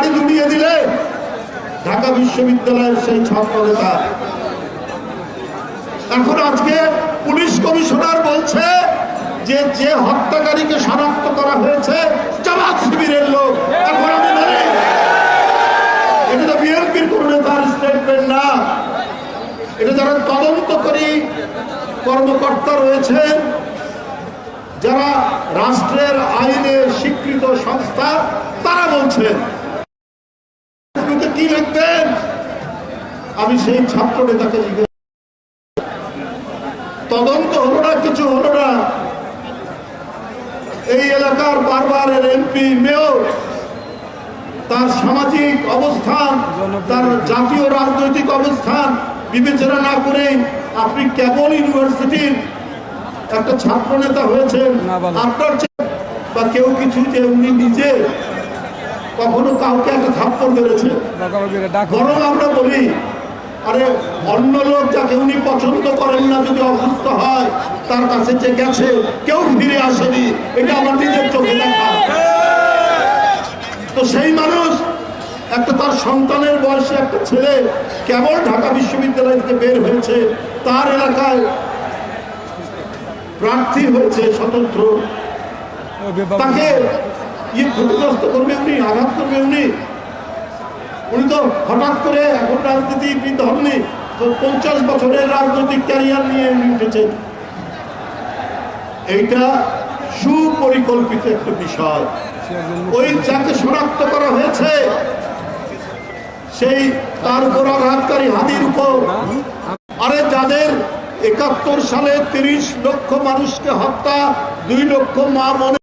গাড়ি জুড়িয়ে দিলে ঢাকা বিশ্ববিদ্যালয়ের সেই ছাত্র নেতা এখন আজকে পুলিশ কমিশনার বলছে যে যে হত্যাকারীকে শনাক্ত করা হয়েছে, জামাত শিবিরের লোক। এখন আমি বলি, এটা তো বিএনপির কোন নেতার স্টেটমেন্ট না। এটা যারা তদন্তকারী কর্মকর্তা রয়েছেন, যারা রাষ্ট্রের আইনে স্বীকৃত সংস্থা, তারা বলছেন আমি সেই ছাত্র নেতাকে জিজ্ঞেস তদন্ত হলো না কিছু হলো না। এই এলাকার বারবারের এমপি মেয়র তার সামাজিক অবস্থান তার জাতীয় রাজনৈতিক অবস্থান বিবেচনা না করে আপনি কেবল ইউনিভার্সিটির একটা ছাত্র নেতা হয়েছেন। আপনার বা কেউ কিছু যে উনি নিজে কখনো কাউকে একটা থাপ্পড় মেরেছে। বরং আমরা বলি আরে অন্য লোক যাকে উনি পছন্দ করেন না যদি অসুস্থ হয় তার কাছে যে গেছে কেউ ফিরে আসেনি। এটা আমার নিজের চোখে দেখা। তো সেই মানুষ একটা তার সন্তানের বয়সে একটা ছেলে কেবল ঢাকা বিশ্ববিদ্যালয় থেকে বের হয়েছে। তার এলাকায় প্রার্থী হয়েছে স্বতন্ত্র। তাকে ইয়ে ক্ষতিগ্রস্ত করবে উনি আঘাত করবে উনি। উনি তো হঠাৎ করে এখন রাজনীতিবিদ হননি, তো পঞ্চাশ বছরের রাজনৈতিক ক্যারিয়ার নিয়ে উনি উঠেছেন। এইটা সুপরিকল্পিত একটা বিষয়। ওই যাকে শনাক্ত করা হয়েছে, সেই তার উপর আঘাতকারী হাদির উপর। আরে যাদের একাত্তর সালে তিরিশ লক্ষ মানুষকে হত্যা, দুই লক্ষ মা মনে